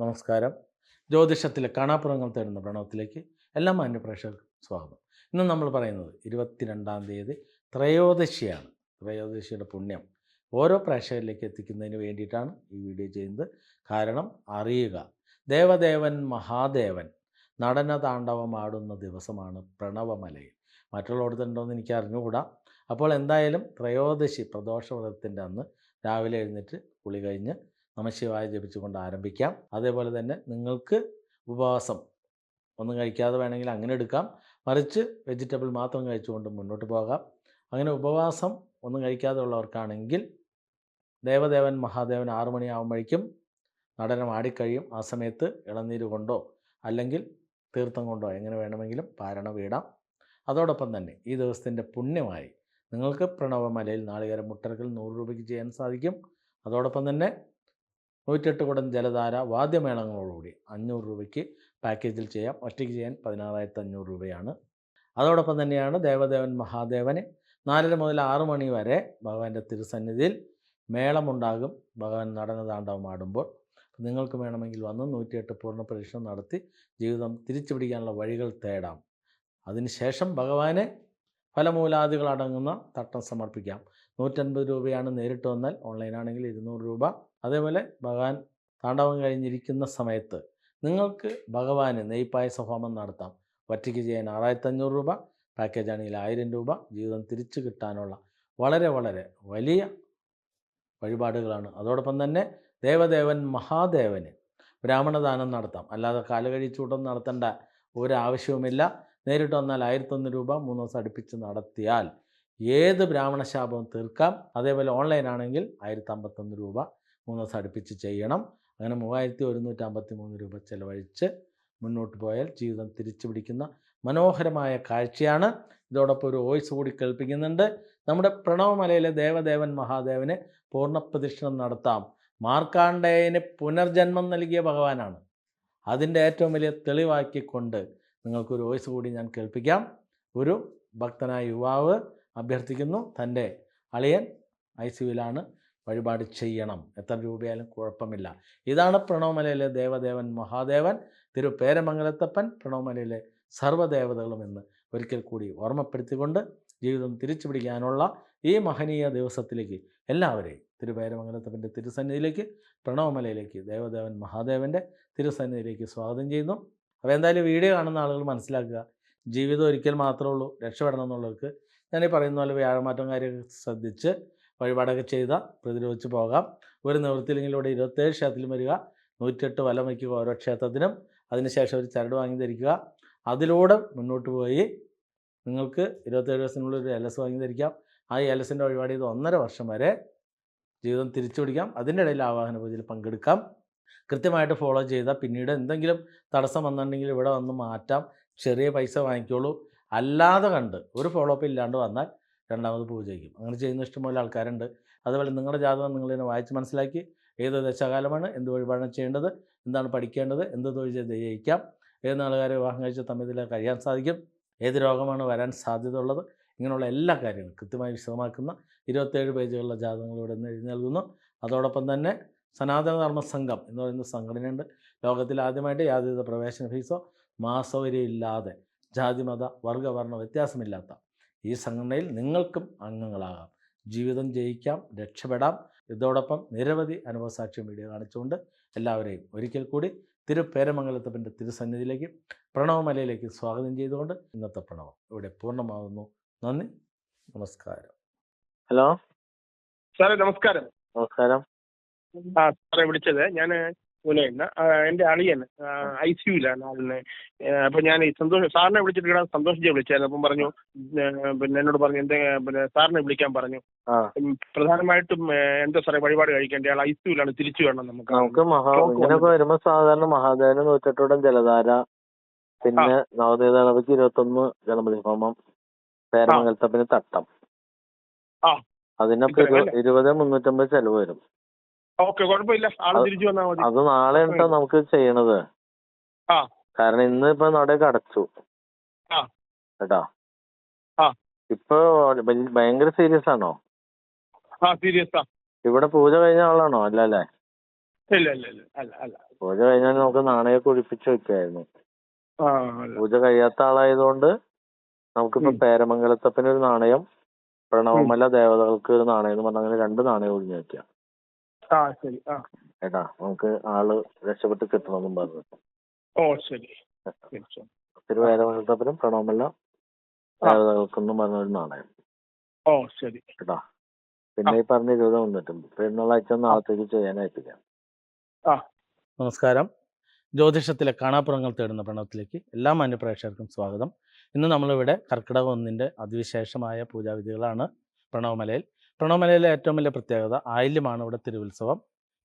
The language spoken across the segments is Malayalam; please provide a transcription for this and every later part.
നമസ്കാരം. ജ്യോതിഷത്തിലെ കാണാപ്പുറങ്ങൾ തേടുന്ന പ്രണവത്തിലേക്ക് എല്ലാ മാന്യ പ്രേക്ഷകർക്കും സ്വാഗതം. ഇന്ന് നമ്മൾ പറയുന്നത് ഇരുപത്തിരണ്ടാം തീയതി ത്രയോദശിയാണ്. ത്രയോദശിയുടെ പുണ്യം ഓരോ പ്രേക്ഷകരിലേക്ക് എത്തിക്കുന്നതിന് വേണ്ടിയിട്ടാണ് ഈ വീഡിയോ ചെയ്യുന്നത്. കാരണം അറിയുക ദേവദേവൻ മഹാദേവൻ നടന താണ്ഡവമാടുന്ന ദിവസമാണ് പ്രണവമലയിൽ. മറ്റുള്ളവിടത്തുണ്ടോയെന്ന് എനിക്ക് അറിഞ്ഞുകൂടാ. അപ്പോൾ എന്തായാലും ത്രയോദശി പ്രദോഷവ്രതത്തിന്റെ അന്ന് രാവിലെ എഴുന്നേറ്റ് കുളി കഴിഞ്ഞ് നമശിവായ ജപിച്ചുകൊണ്ട് ആരംഭിക്കാം. അതേപോലെ തന്നെ നിങ്ങൾക്ക് ഉപവാസം ഒന്നും കഴിക്കാതെ വേണമെങ്കിൽ അങ്ങനെ എടുക്കാം. മറിച്ച് വെജിറ്റബിൾ മാത്രം കഴിച്ചുകൊണ്ട് മുന്നോട്ട് പോകാം. അങ്ങനെ ഉപവാസം ഒന്നും കഴിക്കാതെ ഉള്ളവർക്കാണെങ്കിൽ ദേവദേവൻ മഹാദേവൻ ആറു മണിയാകുമ്പോഴേക്കും നടനം ആടിക്കഴിയും. ആ സമയത്ത് ഇളനീര് കൊണ്ടോ അല്ലെങ്കിൽ തീർത്ഥം കൊണ്ടോ എങ്ങനെ വേണമെങ്കിലും പാരണ വീടാം. അതോടൊപ്പം തന്നെ ഈ ദിവസത്തിന്റെ പുണ്യമായി നിങ്ങൾക്ക് പ്രണവമലയിൽ നാളികേരം മുട്ടറക്കൽ നൂറ് രൂപയ്ക്ക് ചെയ്യാൻ സാധിക്കും. അതോടൊപ്പം തന്നെ നൂറ്റെട്ട് കുടം ജലധാര വാദ്യമേളങ്ങളോടുകൂടി അഞ്ഞൂറ് രൂപയ്ക്ക് പാക്കേജിൽ ചെയ്യാം. ഒറ്റയ്ക്ക് ചെയ്യാൻ പതിനാറായിരത്തി അഞ്ഞൂറ് രൂപയാണ്. അതോടൊപ്പം തന്നെയാണ് ദേവദേവൻ മഹാദേവന് നാലര മുതൽ ആറു മണി വരെ ഭഗവാന്റെ തിരുസന്നിധിയിൽ മേളമുണ്ടാകും. ഭഗവാൻ നടന താണ്ഡവം ആടുമ്പോൾ. നിങ്ങൾക്ക് വേണമെങ്കിൽ വന്ന് നൂറ്റിയെട്ട് പൂർണ പരീക്ഷണം നടത്തി ജീവിതം തിരിച്ചു പിടിക്കാനുള്ള വഴികൾ തേടാം. അതിനുശേഷം ഭഗവാന് ഫലമൂലാദികളടങ്ങുന്ന തട്ടം സമർപ്പിക്കാം. നൂറ്റൻപത് രൂപയാണ് നേരിട്ട് വന്നാൽ. ഓൺലൈനാണെങ്കിൽ ഇരുന്നൂറ് രൂപ. അതേപോലെ ഭഗവാൻ താണ്ഡവം കഴിഞ്ഞിരിക്കുന്ന സമയത്ത് നിങ്ങൾക്ക് ഭഗവാന് നെയ്പായസ ഹോമം നടത്താം. ഒറ്റയ്ക്ക് ചെയ്യാൻ ആറായിരത്തി അഞ്ഞൂറ് രൂപ പാക്കേജ് ആണെങ്കിൽ ആയിരം രൂപ ജീവിതം തിരിച്ചു കിട്ടാനുള്ള വളരെ വളരെ വലിയ വഴിപാടുകളാണ്. അതോടൊപ്പം തന്നെ ദേവദേവൻ മഹാദേവന് ബ്രാഹ്മണദാനം നടത്താം. അല്ലാതെ കാലുകഴിച്ചൂട്ടം നടത്തേണ്ട ഒരാവശ്യവുമില്ല. നേരിട്ട് വന്നാൽ ആയിരത്തൊന്ന് രൂപ മൂന്ന് ദിവസം അടുപ്പിച്ച് നടത്തിയാൽ ഏത് ബ്രാഹ്മണ ശാപവും തീർക്കാം. അതേപോലെ ഓൺലൈൻ ആണെങ്കിൽ ആയിരത്തി അമ്പത്തൊന്ന് രൂപ. മൂന്ന് ദിവസം അടുപ്പിച്ച് ചെയ്യണം. അങ്ങനെ മൂവായിരത്തി ഒരുന്നൂറ്റി അമ്പത്തി മൂന്ന് രൂപ ചിലവഴിച്ച് മുന്നോട്ട് പോയാൽ ജീവിതം തിരിച്ചു പിടിക്കുന്ന മനോഹരമായ കാഴ്ചയാണ്. ഇതോടൊപ്പം ഒരു വോയിസ് കൂടി കേൾപ്പിക്കുന്നുണ്ട്. നമ്മുടെ പ്രണവമലയിലെ ദേവദേവൻ മഹാദേവന് പൂർണപ്രദക്ഷിണം നടത്താം. മാർക്കാണ്ഡേയന് പുനർജന്മം നൽകിയ ഭഗവാനാണ്. അതിന്റെ ഏറ്റവും വലിയ തെളിവാക്കിക്കൊണ്ട് നിങ്ങൾക്കൊരു വോയിസ് കൂടി ഞാൻ കേൾപ്പിക്കാം. ഒരു ഭക്തനായ യുവാവ് അഭ്യർത്ഥിക്കുന്നു. തന്റെ അളിയൻ ഐ സിയുലാണ് വഴിപാട് ചെയ്യണം. എത്ര രൂപയായാലും കുഴപ്പമില്ല. ഇതാണ് പ്രണവമലയിലെ ദേവദേവൻ മഹാദേവൻ. തിരുപേരമംഗലത്തപ്പൻ പ്രണവമലയിലെ സർവദേവതകളും എന്ന് ഒരിക്കൽ കൂടി ഓർമ്മപ്പെടുത്തിക്കൊണ്ട് ജീവിതം തിരിച്ചു പിടിക്കാനുള്ള ഈ മഹനീയ ദിവസത്തിലേക്ക് എല്ലാവരെയും തിരുപേരമംഗലത്തപ്പന്റെ തിരുസന്നിധിയിലേക്ക് പ്രണവമലയിലേക്ക് ദേവദേവൻ മഹാദേവന്റെ തിരുസന്നിധിയിലേക്ക് സ്വാഗതം ചെയ്യുന്നു. അപ്പോൾ എന്തായാലും വീഡിയോ കാണുന്ന ആളുകൾ മനസ്സിലാക്കുക. ജീവിതം ഒരിക്കൽ മാത്രമേ ഉള്ളൂ. രക്ഷപ്പെടണം എന്നുള്ളവർക്ക് ഞാൻ ഈ പറയുന്ന പോലെ വ്യാഴമാറ്റം കാര്യമൊക്കെ ശ്രദ്ധിച്ച് വഴിപാടൊക്കെ ചെയ്ത പ്രതിരോധിച്ച് പോകാം. ഒരു നിവൃത്തിയില്ലെങ്കിൽ ഇവിടെ ഇരുപത്തേഴ് ക്ഷേത്രത്തിലും വരിക. നൂറ്റെട്ട് വലം വയ്ക്കുക ഓരോ ക്ഷേത്രത്തിനും. അതിനുശേഷം ഒരു ചരട് വാങ്ങി ധരിക്കുക. അതിലൂടെ മുന്നോട്ട് പോയി നിങ്ങൾക്ക് ഇരുപത്തേഴ് ദിവസത്തിനുള്ളിൽ ഒരു എലസ് വാങ്ങി ധരിക്കാം. ആ എലസിന്റെ വഴിപാട് ചെയ്ത് ഒന്നര വർഷം വരെ ജീവിതം തിരിച്ചു പിടിക്കാം. അതിന്റെ ഇടയിൽ ആവാഹന പൂജയിൽ പങ്കെടുക്കാം. കൃത്യമായിട്ട് ഫോളോ ചെയ്താൽ പിന്നീട് എന്തെങ്കിലും തടസ്സം വന്നിട്ടുണ്ടെങ്കിൽ ഇവിടെ വന്ന് മാറ്റാം. ചെറിയ പൈസ വാങ്ങിക്കോളൂ. അല്ലാതെ കണ്ട് ഒരു ഫോളോ അപ്പ് ഇല്ലാണ്ട് വന്നാൽ രണ്ടാമത് പൂജ ചെയ്യും അങ്ങനെ ചെയ്യുന്ന ഇഷ്ടംപോലെ ആൾക്കാരുണ്ട്. അതുപോലെ നിങ്ങളുടെ ജാതകം നിങ്ങളിതിനെ വായിച്ച് മനസ്സിലാക്കി ഏത് ദശകാലമാണ് എന്ത് വഴിപാടാണ് ചെയ്യേണ്ടത് എന്താണ് പഠിക്കേണ്ടത് എന്ത് തൊഴിൽ ചെയ്ത് ജയിക്കാം ഏത് നാളുകാരെ വിവാഹം കഴിച്ച തമ്മിൽ കഴിയാൻ സാധിക്കും ഏത് രോഗമാണ് വരാൻ സാധ്യത ഉള്ളത് ഇങ്ങനെയുള്ള എല്ലാ കാര്യങ്ങളും കൃത്യമായി വിശദമാക്കുന്ന ഇരുപത്തേഴ് പേജുകളുള്ള ജാതകങ്ങൾ ഇവിടെ നിന്ന് എഴുതി നൽകുന്നു. അതോടൊപ്പം തന്നെ സനാതനധർമ്മ സംഘം എന്ന് പറയുന്ന സംഘടനയുണ്ട്. ലോകത്തിൽ ആദ്യമായിട്ട് യാതൊരു പ്രവേശന ഫീസോ മാസവരി ഇല്ലാതെ ജാതിമത വർഗവർണ വ്യത്യാസമില്ലാത്ത ഈ സംഘടനയിൽ നിങ്ങൾക്കും അംഗങ്ങളാകാം. ജീവിതം ജയിക്കാം രക്ഷപ്പെടാം. ഇതോടൊപ്പം നിരവധി അനുഭവസാക്ഷ്യം വീഡിയോ കാണിച്ചുകൊണ്ട് എല്ലാവരെയും ഒരിക്കൽ കൂടി തിരുപ്പേരമംഗലത്തപ്പന്റെ തിരുസന്നിധിയിലേക്ക് പ്രണവമലയിലേക്ക് സ്വാഗതം ചെയ്തുകൊണ്ട് ഇന്നത്തെ പ്രണവം ഇവിടെ പൂർണമാകുന്നു നന്ദി നമസ്കാരം. ഹലോ? സാറേ നമസ്കാരം. നമസ്കാരം. ആ സാറേ വിളിച്ചത് ഞാൻ പൂനെയിൽ എന്റെ അളിയൻ ഐ സിയുലാണ് ആളിനെ അപ്പോൾ ഞാൻ ഈ സന്തോഷ് സാറിനെ വിളിച്ചിട്ട് ഇവിടെ സന്തോഷിച്ച് വിളിച്ചായിരുന്നു. അപ്പം പറഞ്ഞു പിന്നെ എന്നോട് പറഞ്ഞു എന്താ പിന്നെ സാറിനെ വിളിക്കാൻ പറഞ്ഞു. പ്രധാനമായിട്ടും എന്താ സാറേ വഴിപാട് കഴിക്കേണ്ട ആൾ ഐ സിയുലാണ് തിരിച്ചു വേണം നമുക്ക്. നമുക്ക് മഹാ ഇങ്ങനെയൊക്കെ വരുമ്പോ സാധാരണ മഹാദേവന് നൂറ്റെട്ടോടം ജലധാര പിന്നെ നവദേവ ഗണപതി ഇരുപത്തൊന്ന് ഗണപതി ഹോമം പേരമംഗലത്തപ്പിന് തട്ടം. ആ. അതിനൊക്കെ ഇരുപത് മുന്നൂറ്റമ്പത് ചെലവ് വരും. ഓക്കെ കുഴപ്പമില്ല. ആൾ അത് തിരിച്ചു വന്നാൽ മതി. അത് നാളെ കേട്ടോ നമുക്ക് ചെയ്യണത്? ആ. കാരണം ഇന്ന് ഇപ്പൊ നടയൊക്കെ അടച്ചു ആ. കേട്ടോ? ആ. ഇപ്പൊ ഭയങ്കര സീരിയസ് ആണോ? ആ സീരിയസ് ആ. ഇവിടെ പൂജ കഴിഞ്ഞ ആളാണോ? അല്ല അല്ലേ? ഇല്ല ഇല്ല ഇല്ല. അല്ല അല്ല. പൂജ കഴിഞ്ഞാൽ നമുക്ക് നാണയൊക്കെ ഒഴിപ്പിച്ച് വെക്കായിരുന്നു. പൂജ കഴിയാത്ത ആളായതുകൊണ്ട് നമുക്കിപ്പോ പേരമംഗലത്തപ്പനൊരു നാണയം പ്രണവമല ദേവതകൾക്ക് ഒരു നാണയം എന്ന് പറഞ്ഞ അങ്ങനെ രണ്ട് നാണയം ഒഴിഞ്ഞു വെക്കാം. ആ ശരി. ആ. ഏട്ടാ നമുക്ക് ആൾ രക്ഷപ്പെട്ട് കിട്ടണമെന്നും പറഞ്ഞു. ഓ ശരി. ശരി ശരി തിരുവേരമംഗലത്തപ്പനും പ്രണവമല ആ. ദേവതകൾക്കെന്നും പറഞ്ഞ ഒരു നാണയം. ഓ ശരി. കേട്ടാ പിന്നെ ഈ പറഞ്ഞ ഇരുപത് വന്നിട്ടും ആഴ്ച നാളത്തേക്ക് ചെയ്യാനായിട്ടില്ല. ആ. നമസ്കാരം. ജ്യോതിഷത്തിലെ കാണാപ്പുറങ്ങൾ തേടുന്ന പ്രണവത്തിലേക്ക് എല്ലാ മാന്യപ്രേക്ഷകർക്കും സ്വാഗതം. ഇന്ന് നമ്മളിവിടെ കർക്കിടക ഒന്നിന്റെ അതിവിശേഷമായ പൂജാവിധികളാണ് പ്രണവമലയിൽ. പ്രണവമലയിലെ ഏറ്റവും വലിയ പ്രത്യേകത ആയില്യമാണ് ഇവിടെ തിരുവുത്സവം.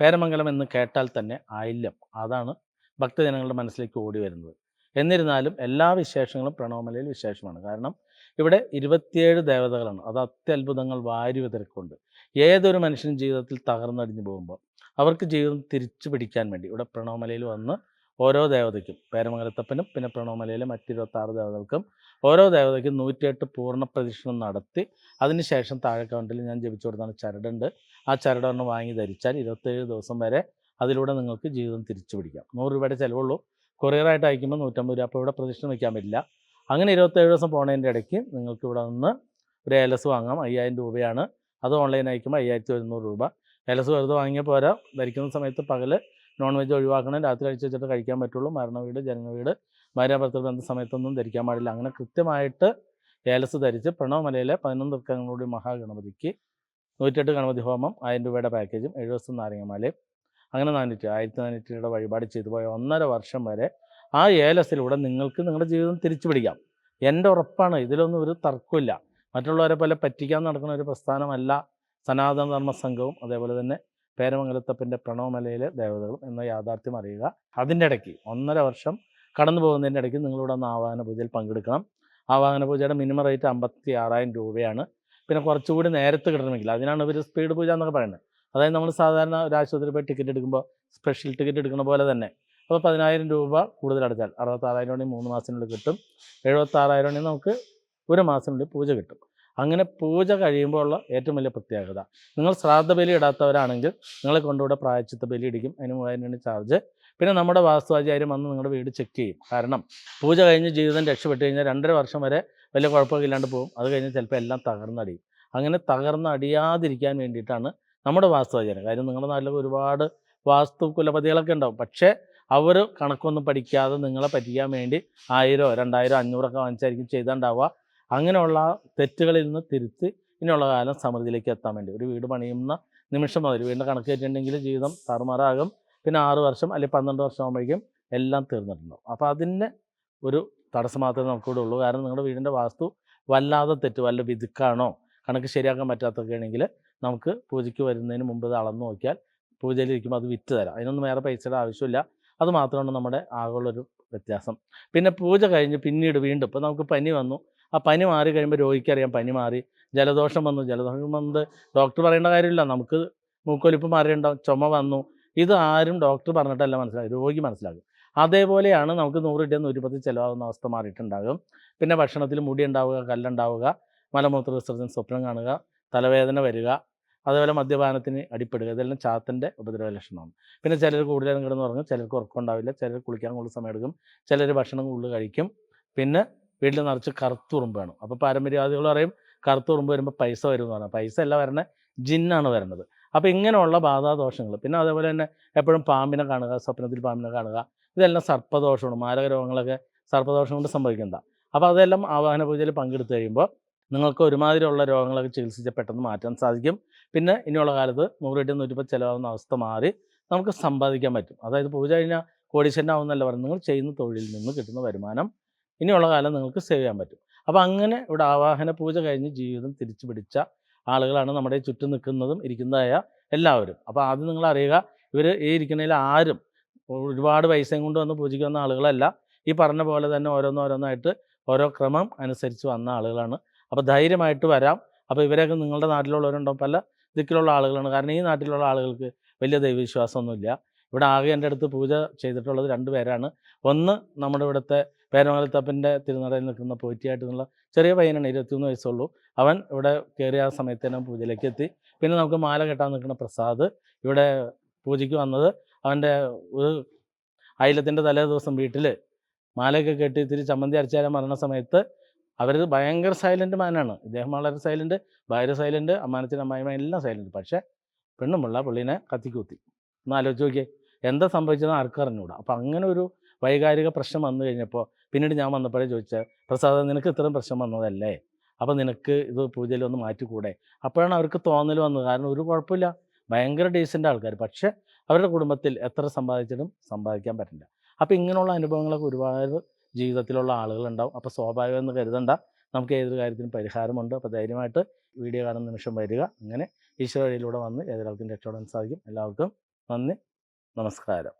പേരമംഗലം എന്ന് കേട്ടാൽ തന്നെ ആയില്യം. അതാണ് ഭക്തജനങ്ങളുടെ മനസ്സിലേക്ക് ഓടി വരുന്നത്. എന്നിരുന്നാലും എല്ലാ വിശേഷങ്ങളും പ്രണവമലയിൽ വിശേഷമാണ്. കാരണം ഇവിടെ ഇരുപത്തിയേഴ് ദേവതകളാണ്. അത് അത്യത്ഭുതങ്ങൾ വാരി വിതരക്കുണ്ട് ഏതൊരു മനുഷ്യൻ ജീവിതത്തിൽ തകർന്നടിഞ്ഞു പോകുമ്പോൾ അവർക്ക് ജീവിതം തിരിച്ചു പിടിക്കാൻ വേണ്ടി ഇവിടെ പ്രണവമലയിൽ വന്ന് ഓരോ ദേവതയ്ക്കും പേരമംഗലത്തപ്പനും പിന്നെ പ്രണവമലയിലെ മറ്റു ഇരുപത്താറ് ദേവതകൾക്കും ഓരോ ദേവതയ്ക്കും നൂറ്റിയെട്ട് പൂർണ പ്രദക്ഷിണം നടത്തി അതിനുശേഷം താഴെ കൗണ്ടിൽ ഞാൻ ജപിച്ചു കൊടുത്താണ് ചരടുണ്ട്. ആ ചരടൊന്ന് വാങ്ങി ധരിച്ചാൽ ഇരുപത്തേഴ് ദിവസം വരെ അതിലൂടെ നിങ്ങൾക്ക് ജീവിതം തിരിച്ചു പിടിക്കാം. നൂറ് രൂപയുടെ ചിലവുള്ളൂ. കൊറിയറായിട്ട് അയക്കുമ്പോൾ നൂറ്റമ്പത് രൂപ. അപ്പോൾ ഇവിടെ പ്രദക്ഷിണം വയ്ക്കാൻ പറ്റില്ല. അങ്ങനെ ഇരുപത്തേഴ് ദിവസം പോണതിന്റെ ഇടയ്ക്ക് നിങ്ങൾക്ക് ഇവിടെ നിന്ന് ഒരു ഏലസ് വാങ്ങാം. അയ്യായിരം രൂപയാണ്. അത് ഓൺലൈൻ അയക്കുമ്പോൾ അയ്യായിരത്തി ഒരുന്നൂറ് രൂപ. ഏലസ് വെറുതെ വാങ്ങിയ പോരാ. ധരിക്കുന്ന സമയത്ത് പകൽ നോൺ വെജ് ഒഴിവാക്കണം. രാത്രി കഴിച്ച് വെച്ചിട്ട് കഴിക്കാൻ പറ്റുള്ളൂ. മരണ വീട് ജനന വീട് ഭാര്യാഭർത്തൃ ബന്ധ സമയത്തൊന്നും ധരിക്കാൻ പാടില്ല. അങ്ങനെ കൃത്യമായിട്ട് ഏലസ് ധരിച്ച് പ്രണവമലയിലെ പതിനൊന്ന് ദുഃഖങ്ങളുടെ മഹാഗണപതിക്ക് നൂറ്റെട്ട് ഗണപതി ഹോമം ആയിരം രൂപയുടെ പാക്കേജും എഴുപത് ദിവസം നാരങ്ങമാലയും അങ്ങനെ നാനൂറ്റി ആയിരത്തി നാനൂറ്റി രൂപയുടെ വഴിപാട് ചെയ്തു പോയ ഒന്നര വർഷം വരെ ആ ഏലസിലൂടെ നിങ്ങൾക്ക് നിങ്ങളുടെ ജീവിതം തിരിച്ചു പിടിക്കാം. എന്റെ ഉറപ്പാണ് ഇതിലൊന്നും ഒരു തർക്കമില്ല മറ്റുള്ളവരെ പോലെ പറ്റിക്കാൻ നടക്കുന്ന ഒരു പ്രസ്ഥാനമല്ല സനാതന ധർമ്മ സംഘവും അതേപോലെ തന്നെ പേരമംഗലത്തപ്പന്റെ പ്രണവമലയിലെ ദേവതകളും എന്ന യാഥാർത്ഥ്യം അറിയുക. അതിന്റെ ഇടയ്ക്ക് ഒന്നര വർഷം കടന്നു പോകുന്നതിന്റെ ഇടയ്ക്ക് നിങ്ങളിവിടെ ഒന്ന് ആവാഹന പൂജയിൽ പങ്കെടുക്കണം. ആവാഹന പൂജയുടെ മിനിമം റേറ്റ് അമ്പത്തി ആറായിരം രൂപയാണ്. പിന്നെ കുറച്ചുകൂടി നേരത്തെ കിട്ടണമെങ്കിൽ അതിനാണ് ഇവർ സ്പീഡ് പൂജ എന്നൊക്കെ പറയുന്നത്. അതായത് നമ്മൾ സാധാരണ ഒരു ആശുപത്രിയിൽ പോയി ടിക്കറ്റ് എടുക്കുമ്പോൾ സ്പെഷ്യൽ ടിക്കറ്റ് എടുക്കുന്ന പോലെ തന്നെ. അപ്പോൾ പതിനായിരം രൂപ കൂടുതൽ അടച്ചാൽ അറുപത്താറായിരം രൂപ മൂന്ന് മാസത്തിനുള്ളിൽ കിട്ടും. എഴുപത്താറായിരം രൂപ നമുക്ക് ഒരു മാസത്തിനുള്ളിൽ പൂജ കിട്ടും. അങ്ങനെ പൂജ കഴിയുമ്പോൾ ഉള്ള ഏറ്റവും വലിയ പ്രത്യേകത. നിങ്ങൾ ശ്രാദ്ധ ബലി ഇടാത്തവരാണെങ്കിൽ നിങ്ങളെ കൊണ്ടുകൂടെ പ്രായച്ചിത്ത ബലി ഇടിക്കും. അതിന് മൂവായിരം ചാർജ് പിന്നെ നമ്മുടെ വാസ്തുവാചാര്യം വന്ന് നിങ്ങളുടെ വീട് ചെക്ക് ചെയ്യും. കാരണം പൂജ കഴിഞ്ഞ് ജീവിതം രക്ഷപ്പെട്ട് കഴിഞ്ഞാൽ രണ്ടര വർഷം വരെ വലിയ കുഴപ്പമൊക്കെ ഇല്ലാണ്ട് പോകും. അത് കഴിഞ്ഞ് ചിലപ്പോൾ എല്ലാം തകർന്നടിയും. അങ്ങനെ തകർന്നടിയാതിരിക്കാൻ വേണ്ടിയിട്ടാണ് നമ്മുടെ വാസ്തുവാചാരം. കാര്യം നിങ്ങളുടെ നാട്ടിലൊക്കെ ഒരുപാട് വാസ്തു കുലപതികളൊക്കെ ഉണ്ടാവും. പക്ഷേ അവർ കണക്കൊന്നും പഠിക്കാതെ നിങ്ങളെ പറ്റിക്കാൻ വേണ്ടി ആയിരോ രണ്ടായിരോ അഞ്ഞൂറൊക്കെ വാങ്ങിച്ചായിരിക്കും ചെയ്താണ്ടാവുക. അങ്ങനെയുള്ള തെറ്റുകളിൽ നിന്ന് തിരുത്തി ഇനിയുള്ള കാലം സമൃദ്ധിയിലേക്ക് എത്താൻ വേണ്ടി. ഒരു വീട് പണിയുന്ന നിമിഷം മുതൽ വീടിന്റെ കണക്ക് കയറ്റിയിട്ടുണ്ടെങ്കിൽ ജീവിതം താറുമാറാകും. പിന്നെ ആറ് വർഷം അല്ലെങ്കിൽ പന്ത്രണ്ട് വർഷം ആകുമ്പോഴേക്കും എല്ലാം തീർന്നിട്ടുണ്ടാവും. അപ്പോൾ അതിന്റെ ഒരു തടസ്സം മാത്രമേ നമുക്കിവിടെ ഉള്ളൂ. കാരണം നിങ്ങളുടെ വീടിന്റെ വാസ്തു വല്ലാതെ തെറ്റ് വല്ല വിതുക്കാണോ കണക്ക് ശരിയാക്കാൻ പറ്റാത്തൊക്കെ ആണെങ്കിൽ നമുക്ക് പൂജയ്ക്ക് വരുന്നതിന് മുമ്പ് ഇത് അളന്ന് നോക്കിയാൽ പൂജയിലിരിക്കുമ്പോൾ അത് വിറ്റ് തരാം. അതിനൊന്നും വേറെ പൈസയുടെ ആവശ്യമില്ല. അത് മാത്രമാണ് നമ്മുടെ ആകെയുള്ളൊരു വ്യത്യാസം. പിന്നെ പൂജ കഴിഞ്ഞ് പിന്നീട് വീണ്ടും ഇപ്പോൾ നമുക്ക് പനി വന്നു. ആ പനി മാറി കഴിയുമ്പോൾ രോഗിക്കറിയാം പനി മാറി. ജലദോഷം വന്നു. ജലദോഷം വന്നത് ഡോക്ടർ പറയേണ്ട കാര്യമില്ല. നമുക്ക് മൂക്കൊലിപ്പ് മാറിയുണ്ടാവും ചുമ വന്നു. ഇത് ആരും ഡോക്ടർ പറഞ്ഞിട്ടല്ല മനസ്സിലാകും രോഗി മനസ്സിലാകും അതേപോലെയാണ് നമുക്ക് നൂറ് ഇടയിൽ നൂറ്റിപ്പത്ത് ചിലവാകുന്ന അവസ്ഥ മാറിയിട്ടുണ്ടാകും. പിന്നെ ഭക്ഷണത്തിൽ മുടി ഉണ്ടാവുക കല്ലുണ്ടാവുക മലമൂത്ര വിസർജനം സ്വപ്നം കാണുക തലവേദന വരിക അതേപോലെ മദ്യപാനത്തിന് അടിപ്പെടുക. ഇതെല്ലാം ചാത്തന്റെ ഉപദ്രവ ലക്ഷണമാണ്. പിന്നെ ചിലർ കൂടുതലും കിടന്ന് ഉറങ്ങും. ചിലർക്ക് ഉറക്കം ഉണ്ടാവില്ല. ചിലർ കുളിക്കാൻ കൂടുതൽ സമയം എടുക്കും. ചിലർ ഭക്ഷണം കൂടുതൽ കഴിക്കും. പിന്നെ വീട്ടിൽ നിറച്ച് കറുത്തുറുമ്പ് വേണം അപ്പോൾ പാരമ്പര്യവാദികൾ പറയും കറുത്തുറുമ്പ് വരുമ്പോൾ പൈസ വരും എന്ന് പറഞ്ഞാൽ പൈസ അല്ല വരണ ജിന്നാണ് വരുന്നത് അപ്പോൾ ഇങ്ങനെയുള്ള ബാധാദോഷങ്ങൾ പിന്നെ അതേപോലെ തന്നെ എപ്പോഴും പാമ്പിനെ കാണുക സ്വപ്നത്തിൽ പാമ്പിനെ കാണുക ഇതെല്ലാം സർപ്പദോഷമാണ്. മാരക രോഗങ്ങളൊക്കെ സർപ്പദോഷം കൊണ്ട് സംഭവിക്കുന്നതാണ് അപ്പോൾ അതെല്ലാം ആവാഹന പൂജയിൽ പങ്കെടുത്തു കഴിയുമ്പോൾ നിങ്ങൾക്ക് ഒരുമാതിരിയുള്ള രോഗങ്ങളൊക്കെ ചികിത്സിച്ച് പെട്ടെന്ന് മാറ്റാൻ സാധിക്കും. പിന്നെ ഇനിയുള്ള കാലത്ത് നൂറ് എട്ട് നൂറ്റിപ്പത്ത് ചിലവാകുന്ന അവസ്ഥ മാറി നമുക്ക് സമ്പാദിക്കാൻ പറ്റും. അതായത് പൂജ കഴിഞ്ഞാൽ കോടീശ്വരനാവുന്നല്ല പറയുന്നത് നിങ്ങൾ ചെയ്യുന്ന തൊഴിലിൽ നിന്ന് കിട്ടുന്ന വരുമാനം ഇനിയുള്ള കാലം നിങ്ങൾക്ക് സേവ് ചെയ്യാൻ പറ്റും. അപ്പോൾ അങ്ങനെ ഇവിടെ ആവാഹന പൂജ കഴിഞ്ഞ് ജീവിതം തിരിച്ചു പിടിച്ച ആളുകളാണ് നമ്മുടെ ചുറ്റും നിൽക്കുന്നതും ഇരിക്കുന്നതായ എല്ലാവരും. അപ്പോൾ ആദ്യം നിങ്ങൾ അറിയുക ഇവർ ഈ ഇരിക്കുന്നതിൽ ആരും ഒരുപാട് പൈസയും കൊണ്ട് വന്ന് പൂജിക്കുന്ന ആളുകളല്ല. ഈ പറഞ്ഞ പോലെ തന്നെ ഓരോന്നോരോന്നായിട്ട് ഓരോ ക്രമം അനുസരിച്ച് വന്ന ആളുകളാണ്. അപ്പോൾ ധൈര്യമായിട്ട് വരാം. അപ്പോൾ ഇവരൊക്കെ നിങ്ങളുടെ നാട്ടിലുള്ളവരുണ്ടോ? പല ദിക്കിലുള്ള ആളുകളാണ്. കാരണം ഈ നാട്ടിലുള്ള ആളുകൾക്ക് വലിയ ദൈവവിശ്വാസമൊന്നുമില്ല. ഇവിടെ ആകെ എന്റെ അടുത്ത് പൂജ ചെയ്തിട്ടുള്ളത് രണ്ട് പേരാണ്. ഒന്ന് നമ്മുടെ ഇവിടുത്തെ പേരമംഗലത്തപ്പന്റെ തിരുനടയിൽ നിൽക്കുന്ന പോറ്റിയായിട്ടുള്ള ചെറിയ പയ്യനാണ് ഇരുപത്തിമൂന്ന് വയസ്സുള്ളൂ. അവൻ ഇവിടെ കയറിയ ആ സമയത്ത് തന്നെ പൂജയിലേക്ക് എത്തി പിന്നെ നമുക്ക് മാല കെട്ടാൻ നിൽക്കുന്ന പ്രസാദ് ഇവിടെ പൂജയ്ക്ക് വന്നത്. അവന്റെ ഒരു അയിലത്തിന്റെ തലേ ദിവസം വീട്ടിൽ മാലയൊക്കെ കെട്ടി ഇത്തിരി ചമ്മന്തി അരച്ചാലും മരണ സമയത്ത് അവർ ഭയങ്കര സൈലന്റ് മാനാണ്. ഇദ്ദേഹം വളരെ സൈലന്റ് ഭാര്യ സൈലന്റ് അമ്മാനത്തിന്റെ അമ്മായിമ എല്ലാം സൈലന്റ് പക്ഷേ പെണ്ണുമുള്ള പുള്ളീനെ കത്തിക്കൂത്തി. ഒന്ന് ആലോചിച്ച് നോക്കിയേ എന്താ സംഭവിച്ചതെന്ന് ആർക്കും അറിഞ്ഞുകൂടാ. അപ്പോൾ അങ്ങനെ ഒരു വൈകാരിക പ്രശ്നം വന്നു കഴിഞ്ഞപ്പോൾ പിന്നീട് ഞാൻ വന്നപ്പോഴേ ചോദിച്ചാൽ പ്രസാദ നിനക്ക് ഇത്രയും പ്രശ്നം വന്നതല്ലേ? അപ്പോൾ നിനക്ക് ഇത് പൂജയിൽ ഒന്ന് മാറ്റിക്കൂടെ? അപ്പോഴാണ് അവർക്ക് തോന്നൽ വന്നത്. കാരണം ഒരു കുഴപ്പമില്ല. ഭയങ്കര ഡീസന്റ് ആൾക്കാർ പക്ഷേ അവരുടെ കുടുംബത്തിൽ എത്ര സമ്പാദിച്ചിട്ടും സമ്പാദിക്കാൻ പറ്റില്ല. അപ്പോൾ ഇങ്ങനെയുള്ള അനുഭവങ്ങളൊക്കെ ഒരുപാട് ജീവിതത്തിലുള്ള ആളുകളുണ്ടാവും. അപ്പോൾ സ്വാഭാവികമെന്ന് കരുതണ്ട. നമുക്ക് ഏതൊരു കാര്യത്തിനും പരിഹാരമുണ്ട്. അപ്പോൾ ധൈര്യമായിട്ട് വീഡിയോ കാണുന്ന നിമിഷം വരിക. അങ്ങനെ ഈശ്വര വഴിയിലൂടെ വന്ന് ഏതൊരാൾക്കും രക്ഷപ്പെടാൻ സാധിക്കും. എല്ലാവർക്കും നന്ദി. നമസ്കാരം.